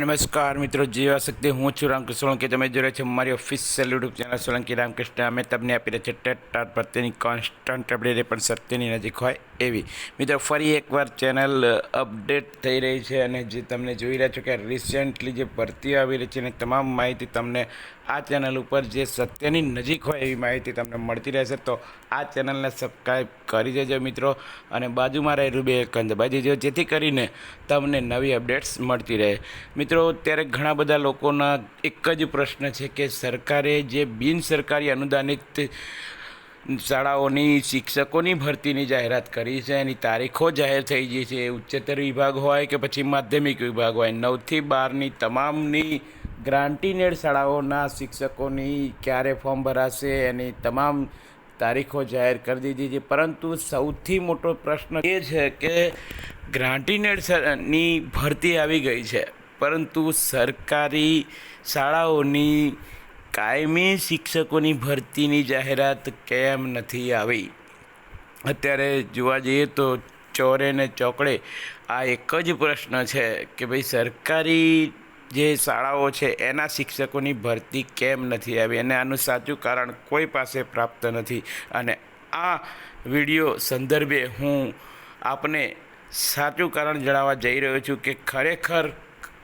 નમસ્કાર મિત્રો, જીવા શક્તિ, હું છું રામકૃષ્ણ સોલંકી. તમે જોઈ રહ્યા છો મારી official YouTube channel Solanki Ramkrishna. અમે તમને આપી રહ્યા છે ટેટ ટાટ પ્રત્યેની કોન્સ્ટન્ટ અપડેટ પણ સત્યની નજીક હોય. એવી. મિત્રો, ફરી એકવાર ચેનલ અપડેટ થઈ રહી છે અને જે તમને જોઈ રહ્યા છો કે રિસેન્ટલી જે ભરતીઓ આવી રહી છે એની તમામ માહિતી તમને આ ચેનલ ઉપર જે સત્યની નજીક હોય એવી માહિતી તમને મળતી રહેશે, તો આ ચેનલને સબસ્ક્રાઈબ કરી દેજો મિત્રો. અને બાજુમાં રહેલું બે કંદ બાજી દેજો, જેથી કરીને તમને નવી અપડેટ્સ મળતી રહે. મિત્રો ત્યારે ઘણા બધા લોકોના એક જ પ્રશ્ન છે કે સરકારે જે બિનસરકારી અનુદાનિત શાળાઓની શિક્ષકોની ભરતીની જાહેરાત કરી છે, એની તારીખો જાહેર થઈ ગઈ છે. ઉચ્ચતર વિભાગ હોય કે પછી માધ્યમિક વિભાગ હોય, નવથી બારની તમામની ગ્રાન્ટીનેડ શાળાઓના શિક્ષકોની ક્યારે ફોર્મ ભરાશે, એની તમામ તારીખો જાહેર કરી દીધી છે. પરંતુ સૌથી મોટો પ્રશ્ન એ છે કે ગ્રાન્ટીનેડની ભરતી આવી ગઈ છે, પરંતુ સરકારી શાળાઓની કાયમી શિક્ષકોની ભરતીની જાહેરાત કેમ નથી આવી? અત્યારે જોવા જઈએ તો ચોરે ને ચોકડે આ એક જ પ્રશ્ન છે કે ભાઈ સરકારી જે શાળાઓ છે, એના શિક્ષકોની ભરતી કેમ નથી આવી? અને આનું સાચું કારણ કોઈ પાસે પ્રાપ્ત નથી. અને આ વીડિયો સંદર્ભે હું આપને સાચું કારણ જણાવવા જઈ રહ્યો છું કે ખરેખર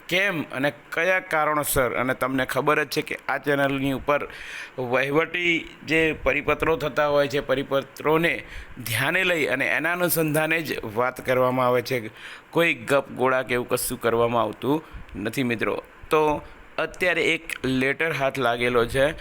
કેમ અને કયા કારણોસર? અને તમને ખબર જ છે કે આ ચેનલની ઉપર વહીવટી જે પરિપત્રો થતા હોય છે, પરિપત્રોને ધ્યાને લઈ અને એના અનુસંધાને જ વાત કરવામાં આવે છે. કોઈ ગપ ગોળા કે એવું કશું કરવામાં આવતું નથી મિત્રો. તો અત્યારે એક લેટર હાથ લાગેલો છે.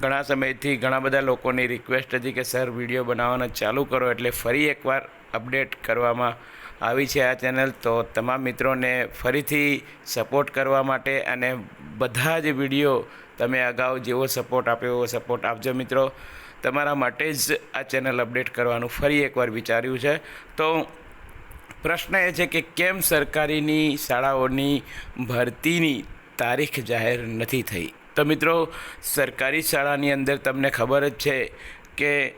ઘણા સમયથી ઘણા બધા લોકોની રિક્વેસ્ટ હતી કે સર વીડિયો બનાવવાના ચાલુ કરો. એટલે ફરી એકવાર અપડેટ કરવામાં આવી છે આ ચેનલ, તો તમામ મિત્રોને ફરીથી સપોર્ટ કરવા માટે અને બધા જ વીડિયો તમે અગાઉ જેવો સપોર્ટ આપ્યો એવો સપોર્ટ આપજો મિત્રો. તમારા માટે જ આ ચેનલ અપડેટ કરવાનું ફરી એકવાર વિચાર્યું છે. તો પ્રશ્ન એ છે કે કેમ સરકારીની શાળાઓની ભરતીની તારીખ જાહેર નથી થઈ? તો મિત્રો, સરકારી શાળાની અંદર તમને ખબર જ છે કે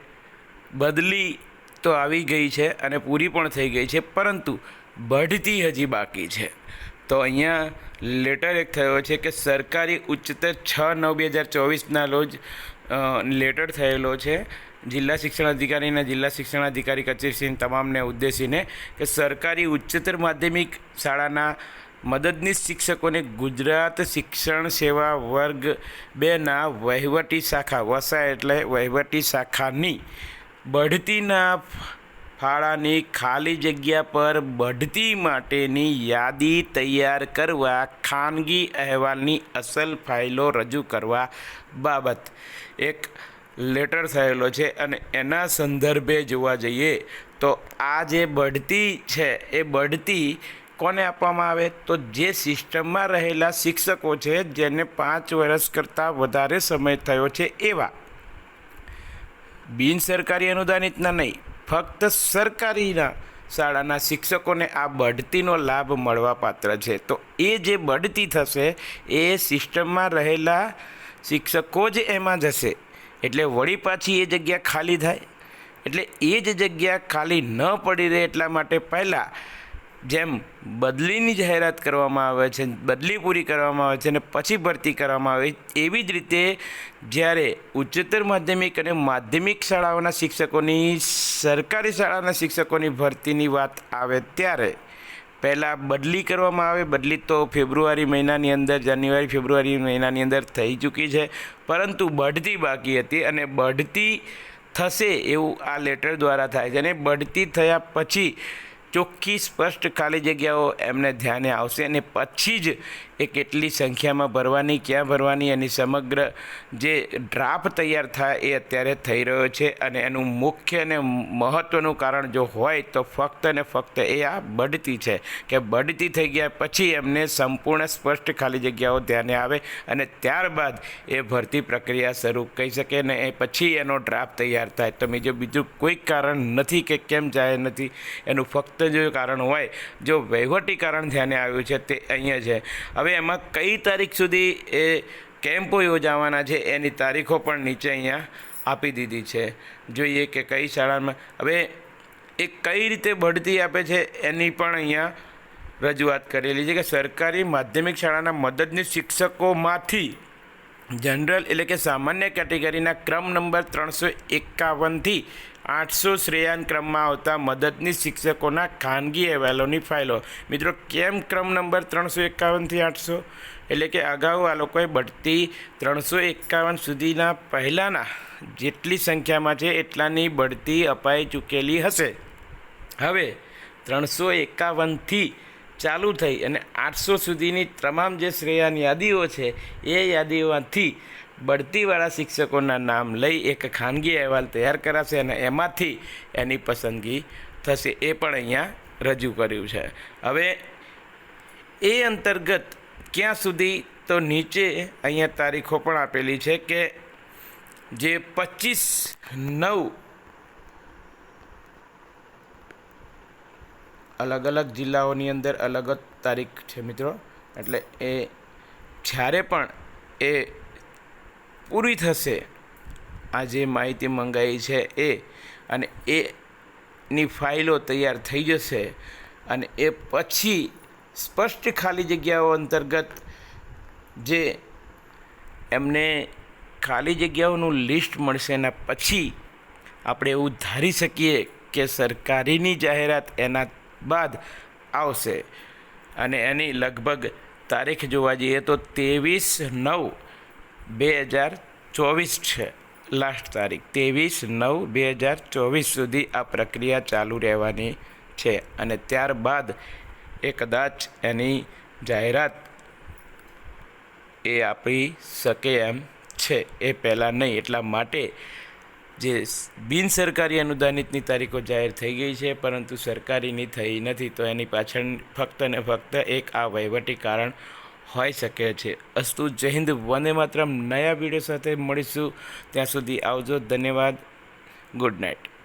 બદલી તો આવી ગઈ છે અને પૂરી પણ થઈ ગઈ છે, પરંતુ બઢતી હજી બાકી છે. તો અહીંયા લેટર એક થયો છે કે સરકારી ઉચ્ચતર છ નવ બે હજાર ચોવીસના રોજ લેટર થયેલો છે. જિલ્લા શિક્ષણ અધિકારી અને જિલ્લા શિક્ષણ અધિકારી કચેરી તમામને ઉદ્દેશીને કે સરકારી ઉચ્ચતર માધ્યમિક શાળાના મદદનીશ શિક્ષકોને ગુજરાત શિક્ષણ સેવા વર્ગ બેના વહીવટી શાખા વસા એટલે વહીવટી શાખાની બઢતીના ફાળાની ખાલી જગ્યા પર બઢતી માટેની યાદી તૈયાર કરવા, ખાનગી અહેવાલની અસલ ફાઇલો રજૂ કરવા બાબત. એક લેટર થયેલો છે અને એના સંદર્ભે જોવા જઈએ તો આ જે બઢતી છે, એ બઢતી કોને આપવામાં આવે? તો જે સિસ્ટમમાં રહેલા શિક્ષકો છે, જેને પાંચ વર્ષ કરતાં વધારે સમય થયો છે એવા બિન સરકારી અનુદાનિતના નહીં, ફક્ત સરકારીના શાળાના શિક્ષકોને આ બઢતીનો લાભ મળવા પાત્ર છે. તો એ જે બઢતી થશે, એ સિસ્ટમમાં રહેલા શિક્ષકો જ એમાં જશે. એટલે વળી પાછી એ જગ્યા ખાલી થાય. એટલે એ જ જગ્યા ખાલી ન પડી રહે એટલા માટે પહેલાં જેમ બદલીની જાહેરાત કરવામાં આવે છે, બદલી પૂરી કરવામાં આવે છે અને પછી ભરતી કરવામાં આવે, એવી જ રીતે જ્યારે ઉચ્ચતર માધ્યમિક અને માધ્યમિક શાળાઓના શિક્ષકોની, સરકારી શાળાના શિક્ષકોની ભરતીની વાત આવે ત્યારે પહેલાં બદલી કરવામાં આવે, બદલી તો ફેબ્રુઆરી મહિનાની અંદર, જાન્યુઆરી, ફેબ્રુઆરી મહિનાની અંદર થઈ ચૂકી છે, પરંતુ બઢતી બાકી હતી અને બઢતી થશે એવું આ લેટર દ્વારા થાય છે અને બઢતી થયા પછી ચોખ્ખી, સ્પષ્ટ, ખાલી જગ્યાઓ એમને ધ્યાને આવશે અને પછી જ એ કેટલી સંખ્યામાં ભરવાની, ક્યાં ભરવાની એની સમગ્ર જે ડ્રાફ્ટ તૈયાર થાય એ અત્યારે થઈ રહ્યો છે અને એનું મુખ્ય અને મહત્ત્વનું કારણ જો હોય તો ફક્ત ને ફક્ત એ આ બઢતી છે કે બઢતી થઈ ગયા પછી એમને સંપૂર્ણ, સ્પષ્ટ, ખાલી જગ્યાઓ ધ્યાને આવે અને ત્યારબાદ એ ભરતી પ્રક્રિયા શરૂ કહી શકે ને એ પછી એનો ડ્રાફ્ટ તૈયાર થાય. તો બીજું બીજું કોઈ કારણ નથી કે કેમ જાય નથી, એનું ફક્ત જો કારણ હોય, જો વહીવટી કારણ ધ્યાને આવ્યું છે તે અહીંયા છે. હવે એમાં કઈ તારીખ સુધી એ કેમ્પો યોજાવાના છે એની તારીખો પણ નીચે અહીંયા આપી દીધી છે. જોઈએ કે કઈ શાળામાં, હવે એ કઈ રીતે બઢતી આપે છે એની પણ અહીંયા રજૂઆત કરેલી છે કે સરકારી માધ્યમિક શાળાના મદદની શિક્ષકોમાંથી જનરલ એટલે કે સામાન્ય કેટેગરીના ક્રમ નંબર ત્રણસો એકાવનથી આઠસો શ્રેયાન ક્રમમાં આવતા મદદની શિક્ષકોના ખાનગી અહેવાલોની ફાઇલો. મિત્રો, કેમ ક્રમ નંબર ત્રણસો એકાવનથી આઠસો? એટલે કે અગાઉ આ લોકોએ બઢતી ત્રણસો એકાવન સુધીના પહેલાંના જેટલી સંખ્યામાં છે, એટલાની બઢતી અપાઈ ચૂકેલી હશે. હવે ત્રણસો એકાવનથી ચાલુ થઈ અને આઠસો સુધીની તમામ જે શ્રેયાન યાદીઓ છે, એ યાદીઓમાંથી બઢતીવાળા શિક્ષકોના નામ લઈ એક ખાનગી અહેવાલ તૈયાર કરાશે અને એમાંથી એની પસંદગી થશે. એ પણ અહીંયા રજૂ કર્યું છે. હવે એ અંતર્ગત ક્યાં સુધી તો નીચે અહીંયા તારીખો પણ આપેલી છે કે જે પચીસ નવ અલગ અલગ જિલ્લાઓની અંદર અલગ જ તારીખ છે મિત્રો. એટલે એ જ્યારે પણ એ પૂરી થશે. આ જે માહિતી મંગાવી છે એ અને એની ફાઇલો તૈયાર થઈ જશે અને એ પછી સ્પષ્ટ ખાલી જગ્યાઓ અંતર્ગત જે એમને ખાલી જગ્યાઓનું લિસ્ટ મળશે એના પછી આપણે એવું ધારી શકીએ કે સરકારીની જાહેરાત એના બાદ આવશે. અને એની લગભગ તારીખ જોવા જઈએ તો ત્રેવીસ નવ બે હજાર ચોવીસ છે લાસ્ટ તારીખ. ત્રેવીસ નવ બે હજાર ચોવીસ સુધી આ પ્રક્રિયા ચાલુ રહેવાની છે અને ત્યારબાદ એ કદાચ એની જાહેરાત એ આપી શકે એમ છે. એ પહેલાં નહીં, એટલા માટે જે બિનસરકારી અનુદાનિતની તારીખો જાહેર થઈ ગઈ છે, પરંતુ સરકારીની થઈ નથી, તો એની પાછળ ફક્ત ને ફક્ત એક આ વહીવટી કારણ હોઈ શકે છે. અસ્તુ જય હિન્દ વને માત્ર નયા વીડિયો સાથે મળીશું. ત્યાં સુધી આવજો. ધન્યવાદ. Good night.